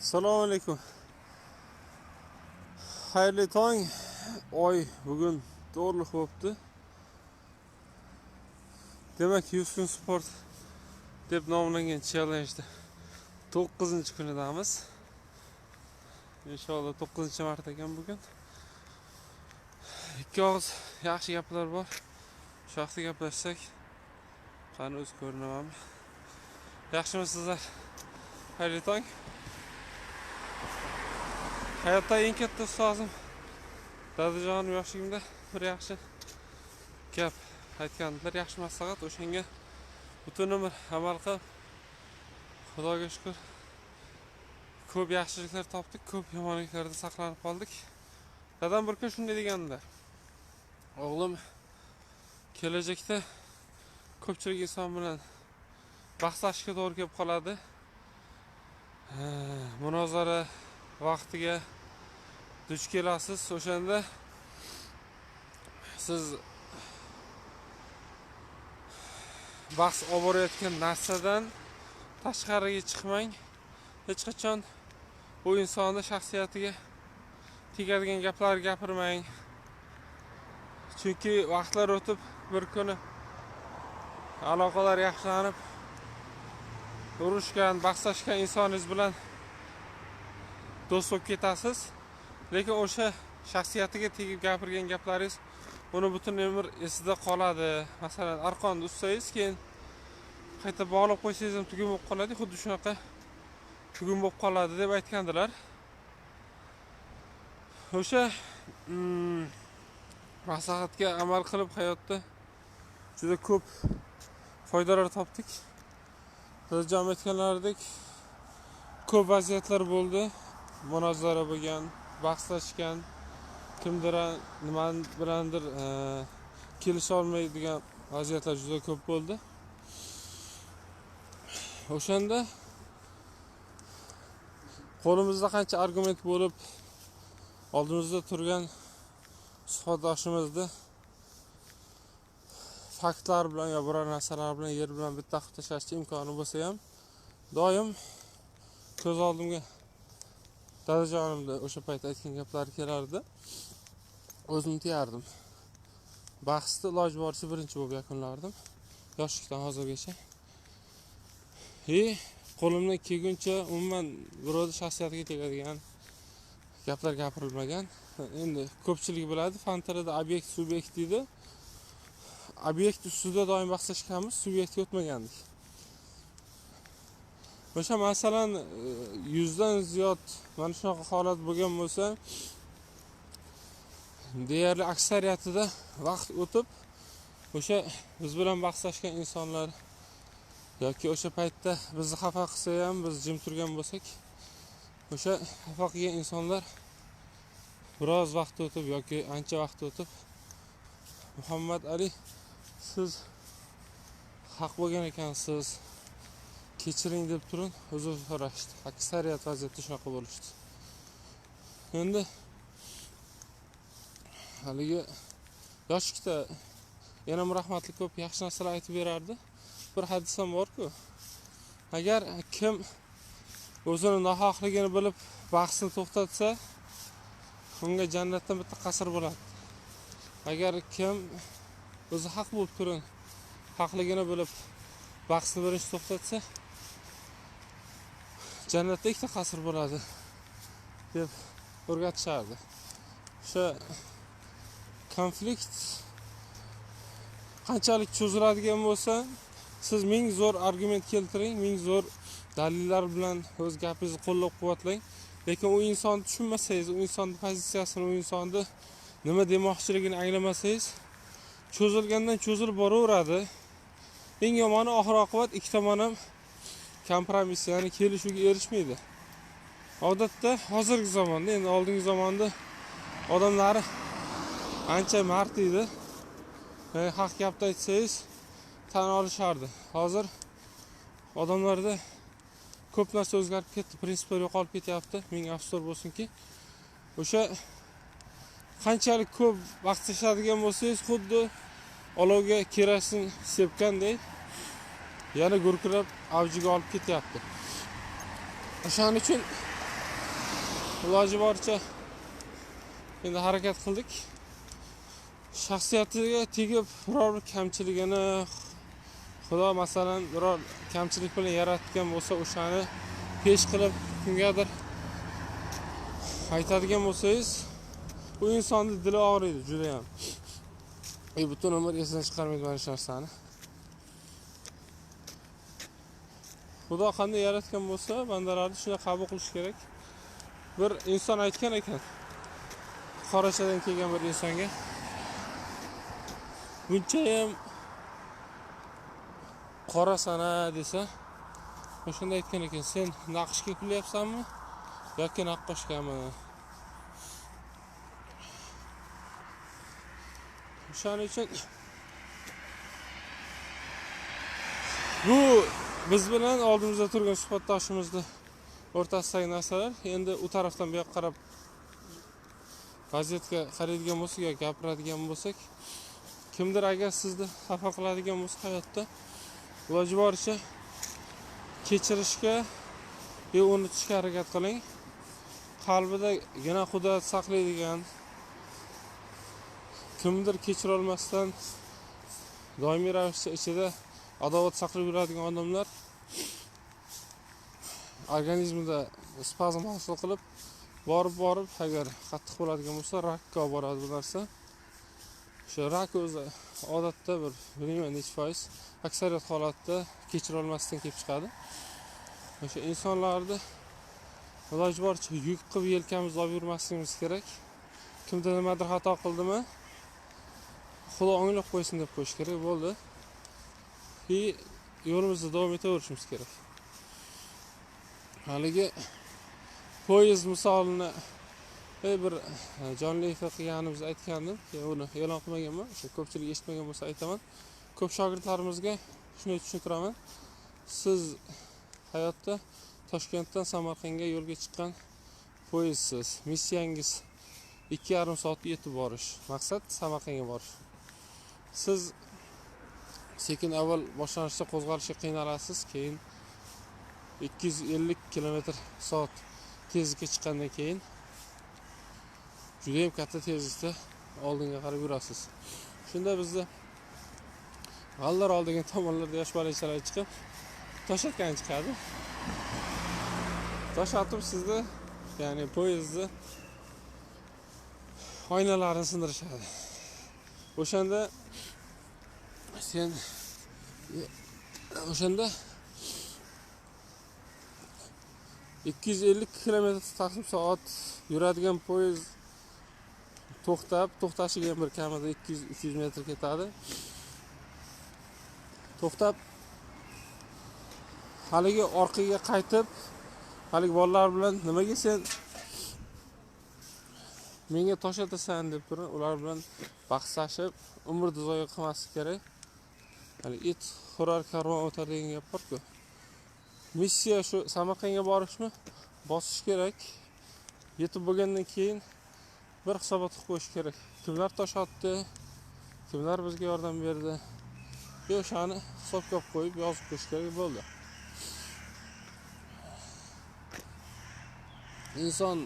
Assalomu alaykum. Xayrli tong. Oy bugun to'g'riliq bo'libdi. Demak, Houston Sport deb nomlangan challenge'da 9-kunidamiz. Inshaalloh 9-marta ekan bugun. Ikki og'iz yaxshi gaplar bor. Shu haqda gaplashsak, qani o'zi ko'rinamanmi? Yaxshimisizlar? Xayrli tong. Hayotda eng katta ustozim dadajonim yoshligimda bir yaxshi gap aytgandilar yaxshi maslahat o'shanga butun umr amal qilib xudoga shukur ko'p yaxshiliklar topdik ko'p yomonliklardan saqlanib qoldik. Dadam bir kun shunday degandilar o'g'lim kelajakda ko'pchilik inson bilan bahslashishga to'g'ri kelib qoladi. Munozara vaqtiga duch kelasiz o'shanda. Siz bahs olib borayotgan narsadan tashqariga chiqmang. Hech qachon u insonni shaxsiyatiga tegadigan gaplar gapirmang. Chunki vaqtlar o'tib bir kuni aloqalar yaxshilanib urushgan bahslashgan insoningiz bilan do'st bo'lib ketasiz lekin o'sha shaxsiyatiga tegib gapirgan gaplaringiz uni butun umr esida qoladi. Masalan arqonni ustsangiz keyin qayta bog'lab qo'ysangiz ham tugun bo'lib qoladi xuddi shunaqa tugun bo'lib qoladi deb aytgandilar. O'sha mm, maslahatga amal qilib hayotda juda ko'p foydalar topdik. Dadajon aytganlaridek ko'p vaziyatlar bo'ldi. Munozara bo'lgan bahslashgan kimdir nima bilandir e, kelisholmaydigan vaziyatlar juda ko'p bo'ldi. O'shanda qo'limizda qancha argument bo'lib oldimizda turgan suhbatdoshimizni faktlar bilan yo biror narsalar bilan yer bilan bitta qilib tashlashga imkoni bo'lsa ham doim ko'z oldimga dadajonimni o'sha payt aytgan gaplari kelardi. O'zim tiyardim. Bahsni iloji boricha birinchi bo'lib yakunlardim yoshlikdan hozirgacha. И qo'limdan kelguncha umuman birovni shaxsiyatiga tegadigan gaplar gapirilmagan. Endi ko'pchilik biladi fan tilida obyekt subyekt deydi. Obyekt ustida doim bahslashganmiz subyektga o'tmagandik. O'sha masalan e, yuzdan ziyod mana shunaqa holat bo'lgan bo'lsa deyarli aksariyatida vaqt o'tib o'sha biz bilan bahslashgan insonlar yoki o'sha paytda bizni xafa qilsa ham biz jim turgan bo'lsak o'sha xafa qilgan insonlar biroz vaqt o'tib yoki ancha vaqt o'tib muhammad ali siz haq bo'lgan ekansiz kechiring deb turib uzr so'rashdi aksariyat vaziyatda shunaqa bo'lishdi endi haligi yoshlikda enam rahmatli ko'p yaxshi narsalar aytib berardi. Bir hadis ham borku agar kim o'zini nohaqligini bilib bahsni to'xtatsa unga jannatdan bitta qasr bo'ladi. Agar kim o'zi haq bo'lib turib haqligini bilib bahsni birinchi to'xtatsa jannatda ikkita qasr bo'ladi deb o'rgatishardi o'sha konflikt qanchalik cho'ziladigan bo'lsa siz ming zo'r argument keltiring ming zo'r dalillar bilan o'z gapingizni qo'llab quvvatlang lekin u insonni tushunmasangiz u insonni pozitsiyasini u insonni nima demoqchiligini anglamasangiz cho'zilgandan cho'zilib boraveradi. Eng yomoni oxir oqibat ikki tomon ham kompromiss ya'ni kelishuvga erishmaydi odatda hozirgi zamonda endi oldingi zamonda odamlari ancha mard edi Yani haq gapni aytsangiz tan olishardi hozir odamlarda ko'p narsa o'zgarib ketdi prinsiplar yo'qolib ketyapti ming afsuslar bo'lsinki o'sha qanchalik ko'p vaqt tashladigan bo'lsangiz xuddi olovga kerosin sepgandek yana gurkirab avjiga olib ketyapti. O'shaning uchun iloji boricha endi harakat qildik. Shaxsiyatiga tegib biror bir kamchiligini xudo masalan biror kamchilik bilan yaratgan bo'lsa o'shani pesh qilib kimgadir aytadigan bo'lsangiz bu insonni dili og'riydi judayam. E butun umr esidan chiqarmaydi mana shu xudo qanday yaratgan bo'lsa bandalarni shunday qabul qilish kerak. Bir inson aytgan ekan qorachadan kelgan bir insonga bunchayam qorasan a desa o'shanda aytgan ekan sen naqshga kulyapsanmi yoki naqqoshgami o'shaning uchun bu biz bilan oldimizda turgan suhbatdoshimizni o'rtasidagi narsalar endi u tarafdan bu yoqqa qarab vaziyatga qaraydigan bo'lsak yo gapiradigan bo'lsak kimdir agar sizni xafa qiladigan bo'lsa hayotda. İloji boricha kechirishga va unutishga harakat qiling. Qalbidagina qudrat saqlaydigan kimdir kechirolmasdan doimiy ravishda ichida adovat saqlab yuradigan odamlar organizmida spazm hosil qilib borib borib agar qattiq bo'ladigan bo'lsa rakka olib boradi bu narsa. O'sha rak o'zi odatda bir bilmayman nechi foiz aksariyat holatda kechirolmasdan kelib chiqadi. O'sha insonlarni iloji boricha yuk qilib yelkamizda olib yurmasligimiz kerak. Kimdir nimadir xato qildimi xudo o'nglab qo'ysin deb qo'yish kerak bo'ldi и yo'limizda davom etaverishimiz kerak haligi poyezd misolini bir e, jonli efir qilganimizda aytgandim keyin uni e'lon qilmaganman o'sha ko'pchilik eshitmagan bo'lsa aytaman. Ko'p shogirdlarimizga shuni tushuntiraman. Siz hayotda toshkentdan samarqandga yo'lga chiqqan poyezdsiz missiyangiz ikki yarim soatda yetib borish maqsad samarqandga borish. Siz sekin avval boshlanishda qo'zg'alishga qiynalasiz keyin ikki yuz ellik kilometr soat tezlikka chiqqandan keyin judayam katta tezlikda oldinga qarab yurasiz. Shunda bizni g'allar oldigan tomonlarda yosh bolachalar chiqib tosh otgani chiqadi. Tosh otib sizni ya'ni poyezdni oynalarini sindirishadi. O'shanda sen o'shanda eh, ikki yuz ellik kilometr taqsim soat yuradigan poyezd to'xtab to'xtashiga ham bir kamida ikki yuz uch yuz metr ketadi. To'xtab haligi orqaga qaytib haligi bolalar bilan nimaga sen menga tosh otasan deb turib ular bilan bahslashib umrni zoya qilmaslik kerak. Hali it hurar karvon o'tar degan gap borku. Missiya shu samarqandga borishmi? Bosish kerak. Yetib bo'lgandan keyin bir hisobot qilib qo'yish kerak. Kimlar tosh otdi? Kimlar bizga yordam berdi? O'shani hisobga olib qo'yib yozib qo'yish kerak bo'ldi. İnson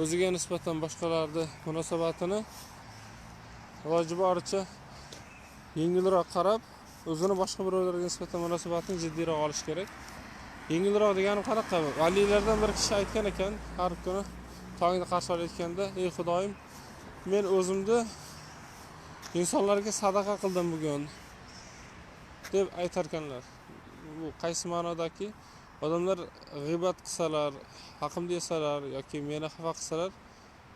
o'ziga nisbatan boshqalarni munosabatini iloji boricha yengilroq qarab o'zini boshqa birovlarga nisbatan munosabatini jiddiyroq olish kerak. Yengilroq degani qanaqa? Valiylardan bir kishi aytgan ekan har kuni tongda qarshi olayotganda ey xudoyim men o'zimni insonlarga sadaqa qildim bugun deb aytarkanlar bu qaysi ma'nodaki? Odamlar g'iybat qilsalar haqimda yesalar yoki meni xafa qilsalar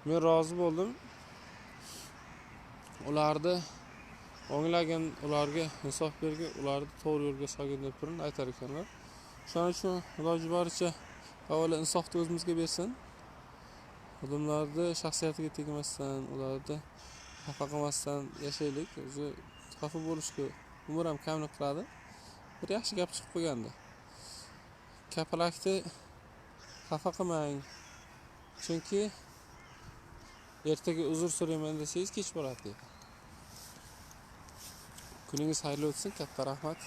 men rozi bo'ldim. Ularni o'nglagin ularga insof bergin ularni to'g'ri yo'lga solgin deb turib aytar ekanlar. Shuning uchun iloji boricha avvalo insofni o'zimizga bersin. Odamlarni shaxsiyatiga tegmasdan ularni xafa qilmasdan yashaylik. O'zi xafa bo'lishga umr ham kamlik qiladi. Bir yaxshi gap chiqib qolgandi. Kapalakni xafa qilmang. Chunki ertaga uzr so'rayman desangiz kech bo'ladi deydi kuningiz xayrli o'tsin katta rahmat